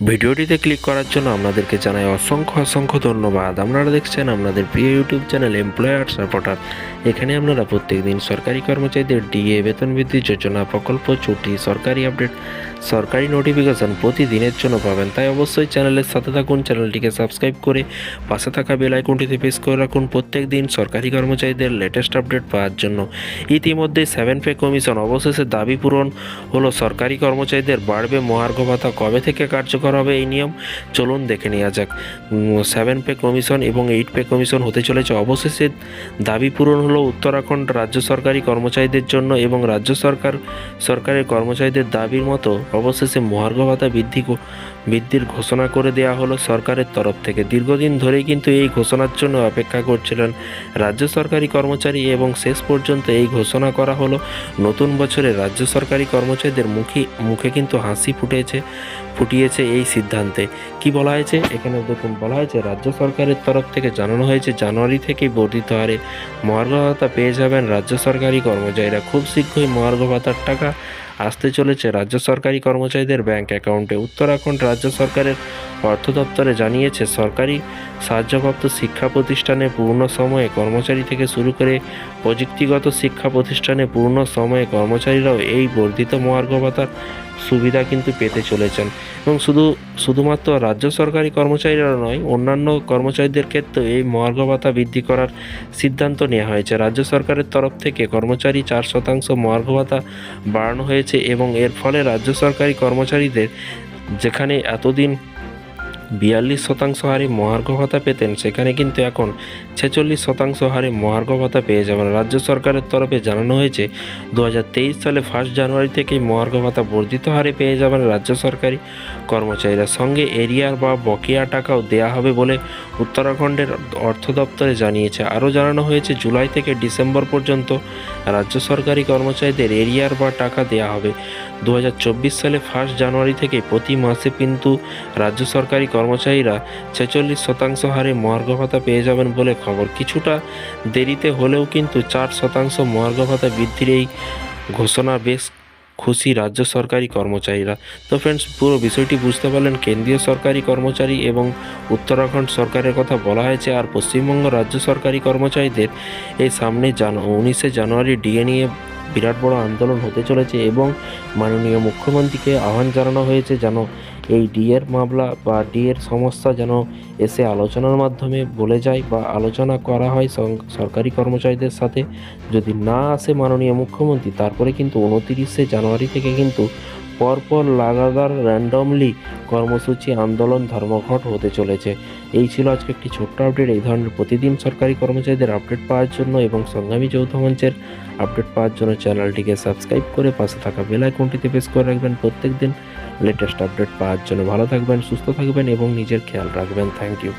ভিডিওটিতে ক্লিক করার জন্য আপনাদেরকে জানাই অসংখ্য অসংখ্য ধন্যবাদ। আপনারা দেখছেন আপনাদের প্রিয় ইউটিউব চ্যানেল এমপ্লয়ার্স রিপোর্টার এখানে আপনারা প্রত্যেকদিন সরকারি কর্মচারীদের ডিএ বেতন বৃদ্ধি, যোজনা, প্রকল্প, ছুটি, সরকারি আপডেট সরকারি নোটিফিকেশন প্রতিদিনের জন্য পাবেন। তাই অবশ্যই চ্যানেলের সাথে থাকুন চ্যানেলটিকে সাবস্ক্রাইব করে পাশে থাকা বেল আইকনটিতে প্রেস করে রাখুন প্রত্যেক দিন সরকারি কর্মচারীদের লেটেস্ট আপডেট পাওয়ার জন্য। ইতিমধ্যে সেভেন পে কমিশন অবশেষে দাবি পূরণ হলো। সরকারি কর্মচারীদের বাড়বে মহার্ঘ ভাতা। কবে থেকে কার্যকর হবে এই নিয়ম। চলুন দেখে নেওয়া যাক। সেভেন পে কমিশন এবং এইট পে কমিশন হতে চলেছে। অবশেষে দাবি পূরণ হলো উত্তরাখণ্ড রাজ্য সরকারি কর্মচারীদের জন্য এবং রাজ্য সরকার, সরকারের কর্মচারীদের দাবির মতো অবশেষে মহার্ঘ ভাতা বৃদ্ধি বৃদ্ধির ঘোষণা করে দেওয়া হলো সরকারের তরফ থেকে। দীর্ঘদিন ধরেই কিন্তু এই ঘোষণার জন্য অপেক্ষা করছিলেন রাজ্য সরকারি কর্মচারী এবং শেষ পর্যন্ত এই ঘোষণা করা হলো নতুন বছরে রাজ্য সরকারি কর্মচারীদের মুখে মুখে কিন্তু হাসি ফুটেছে, ফুটিয়েছে এই সিদ্ধান্তে। কি বলা হয়েছে? এখানে দেখুন, বলা হয়েছে, রাজ্য সরকারের তরফ থেকে জানানো হয়েছে, জানুয়ারি থেকেই বর্ধিত হারে মহার্ঘ ভাতা পেয়ে যাবেন রাজ্য সরকারি কর্মচারীরা। খুব শীঘ্রই মহার্ঘ ভাতার টাকা আসতে চলেছে রাজ্য সরকারি কর্মচারীদের ব্যাংক অ্যাকাউন্টে। উত্তরাখণ্ড রাজ্য সরকারের অর্থ দপ্তরে জানিয়েছে, সরকারি সাহায্যপ্রাপ্ত শিক্ষা প্রতিষ্ঠানে পূর্ণ সময়ে কর্মচারী থেকে শুরু করে প্রযুক্তিগত শিক্ষা প্রতিষ্ঠানে পূর্ণ সময়ে কর্মচারীরাও এই বর্ধিত মহার্ঘ ভাতার সুবিধা কিন্তু পেতে চলেছেন। এবং শুধু, শুধুমাত্র রাজ্য সরকারি কর্মচারীরা নয়, অন্যান্য কর্মচারীদের ক্ষেত্রেও এই মহার্ঘ ভাতা বৃদ্ধি করার সিদ্ধান্ত নেওয়া হয়েছে। রাজ্য সরকারের তরফ থেকে কর্মচারী চার শতাংশ মহার্ঘ ভাতা বাড়ানো হয়েছে। এবং এর ফলে রাজ্য সরকারি কর্মচারীদের যেখানে এতদিন বিয়াল্লিশ শতাংশ হারে মহার্ঘ ভাতা পেতেন, সেখানে কিন্তু এখন ছেচল্লিশ শতাংশ হারে মহার্ঘ ভাতা পেয়ে যাবেন। রাজ্য সরকারের তরফে জানানো হয়েছে দু হাজার তেইশ সালে ফার্স্ট জানুয়ারি থেকেই মহার্ঘ ভাতা বর্ধিত হারে পেয়ে যাবেন রাজ্য সরকারি কর্মচারীরা। সঙ্গে এরিয়ার বা বকেয়া টাকাও দেয়া হবে বলে উত্তরাখণ্ডের অর্থ দপ্তরে জানিয়েছে। আরও জানানো হয়েছে, জুলাই থেকে ডিসেম্বর পর্যন্ত রাজ্য সরকারি কর্মচারীদের এরিয়ার বা টাকা দেয়া হবে। দু হাজার চব্বিশ সালে ফার্স্ট জানুয়ারি থেকে প্রতি মাসে কিন্তু রাজ্য সরকারি কর্মচারীরা ছেচল্লিশ শতাংশ হারে মহার্ঘ ভাতা পেয়ে যাবেন বলে খবর। কিছুটা দেরিতে হলেও কিন্তু চার শতাংশ মহার্ঘ ভাতা বৃদ্ধির এই ঘোষণা বেশ খুশি রাজ্য সরকারি কর্মচারীরা। তো ফ্রেন্ডস পুরো বিষয়টি বুঝতে পারলেন, কেন্দ্রীয় সরকারি কর্মচারী এবং উত্তরাখণ্ড সরকারের কথা বলা হয়েছে আর পশ্চিমবঙ্গ রাজ্য সরকারি কর্মচারীদের এই সামনে জানু, উনিশে জানুয়ারি ডিএ নিয়ে বিরাট বড় আন্দোলন হতে চলেছে এবং মাননীয় মুখ্যমন্ত্রীকে আহ্বান জানানো হয়েছে যেন এই ডিএর মামলা বা ডিএর সমস্যা যেন এসে আলোচনার মাধ্যমে বলে যায় বা আলোচনা করা হয় সরকারি কর্মচারীদের সাথে। যদি না আসে মাননীয় মুখ্যমন্ত্রী, তারপরে কিন্তু উনতিরিশে জানুয়ারি থেকে কিন্তু পরপর লাগাতার র্যান্ডমলি কর্মসূচি আন্দোলন, ধর্মঘট হতে চলেছে। এই ছিল আজকে একটি ছোট্ট আপডেট। এই ধরনের প্রতিদিন সরকারি কর্মচারীদের আপডেট পাওয়ার জন্য এবং সংগ্রামী যৌথ মঞ্চের আপডেট পাওয়ার জন্য চ্যানেলটিকে সাবস্ক্রাইব করে পাশে থাকা বেল আইকনটিতে প্রেস করে রাখবেন প্রত্যেক দিন। লেটেস্ট আপডেট পাওয়ার জন্য ভালো থাকবেন সুস্থ থাকবেন এবং নিজের খেয়াল রাখবেন। Thank you